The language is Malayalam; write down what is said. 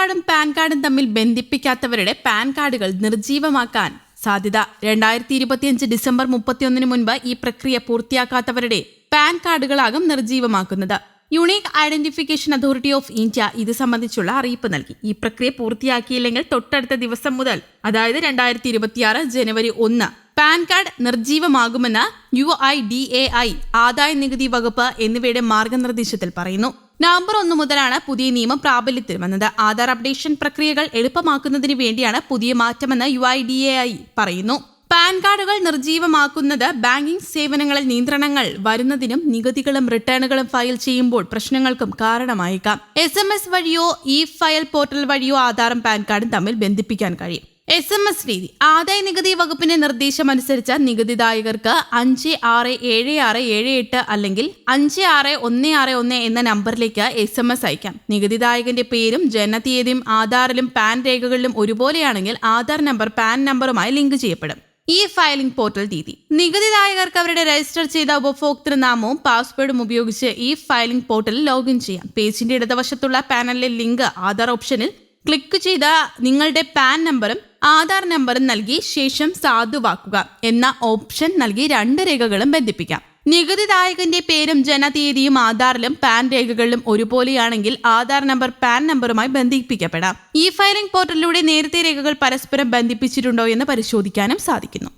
കാർഡും പാൻ കാർഡും തമ്മിൽ ബന്ധിപ്പിക്കാത്തവരുടെ പാൻ കാർഡുകൾ നിർജീവമാക്കാൻ സാധ്യത. രണ്ടായിരത്തി ഇരുപത്തിയഞ്ച് ഡിസംബർ മുപ്പത്തിയൊന്നിന് മുൻപ് ഈ പ്രക്രിയ പൂർത്തിയാക്കാത്തവരുടെ പാൻ കാർഡുകളാകും നിർജീവമാക്കുന്നത് unique identification authority of India ഇത് സംബന്ധിച്ചുള്ള അറിയിപ്പ് നൽകി. ഈ പ്രക്രിയ പൂർത്തിയാക്കിയില്ലെങ്കിൽ തൊട്ടടുത്ത ദിവസം മുതൽ അതായത് രണ്ടായിരത്തി ഇരുപത്തിയാറ് ജനുവരി ഒന്ന് PAN card നിർജീവമാകുമെന്ന് U I D A I ആദായ നികുതി വകുപ്പ് എന്നിവയുടെ മാർഗനിർദ്ദേശത്തിൽ പറയുന്നു. നവംബർ ഒന്ന് മുതലാണ് പുതിയ നിയമം പ്രാബല്യത്തിൽ വന്നത്. ആധാർ അപ്ഡേഷൻ പ്രക്രിയകൾ എളുപ്പമാക്കുന്നതിന് വേണ്ടിയാണ് പുതിയ മാറ്റമെന്ന് U I D A I പറയുന്നു. പാൻ കാർഡുകൾ നിർജീവമാക്കുന്നത് ബാങ്കിംഗ് സേവനങ്ങളിൽ നിയന്ത്രണങ്ങൾ വരുന്നതിനും നികുതികളും റിട്ടേണുകളും ഫയൽ ചെയ്യുമ്പോൾ പ്രശ്നങ്ങൾക്കും കാരണമായേക്കാം. എസ് വഴിയോ ഇ ഫയൽ പോർട്ടൽ വഴിയോ ആധാറും പാൻ കാർഡും തമ്മിൽ ബന്ധിപ്പിക്കാൻ കഴിയും. എസ് എം എസ് രീതി. ആദായ നികുതി വകുപ്പിന്റെ നിർദ്ദേശമനുസരിച്ച് നികുതിദായകർക്ക് അഞ്ച് ആറ് ഏഴ് ആറ് ഏഴ് എട്ട് അല്ലെങ്കിൽ അഞ്ച് ആറ് ഒന്ന് ആറ് ഒന്ന് എന്ന നമ്പറിലേക്ക് എസ് എം എസ് അയക്കാം. നികുതിദായകന്റെ പേരും ജനനതീയതിയും ആധാറിലും പാൻ രേഖകളിലും ഒരുപോലെയാണെങ്കിൽ ആധാർ നമ്പർ പാൻ നമ്പറുമായി ലിങ്ക് ചെയ്യപ്പെടും. ഇ ഫയലിംഗ് പോർട്ടൽ രീതി. നികുതിദായകർക്ക് അവരുടെ രജിസ്റ്റർ ചെയ്ത ഉപഭോക്തൃ നാമവും പാസ്വേഡും ഉപയോഗിച്ച് ഈ ഫയലിംഗ് പോർട്ടലിൽ ലോഗിൻ ചെയ്യാം. പേജിന്റെ ഇടതുവശത്തുള്ള പാനലിലെ ലിങ്ക് ആധാർ ഓപ്ഷനിൽ ക്ലിക്ക് ചെയ്ത നിങ്ങളുടെ പാൻ നമ്പറും ആധാർ നമ്പറും നൽകി ശേഷം സാധുവാക്കുക എന്ന ഓപ്ഷൻ നൽകി രണ്ട് രേഖകളും ബന്ധിപ്പിക്കാം. നികുതിദായകന്റെ പേരും ജനതീയതിയും ആധാറിലും പാൻ രേഖകളിലും ഒരുപോലെയാണെങ്കിൽ ആധാർ നമ്പർ പാൻ നമ്പറുമായി ബന്ധിപ്പിക്കപ്പെടാം. ഇ ഫയലിംഗ് പോർട്ടലിലൂടെ നേരത്തെ രേഖകൾ പരസ്പരം ബന്ധിപ്പിച്ചിട്ടുണ്ടോ എന്ന് പരിശോധിക്കാനും സാധിക്കുന്നു.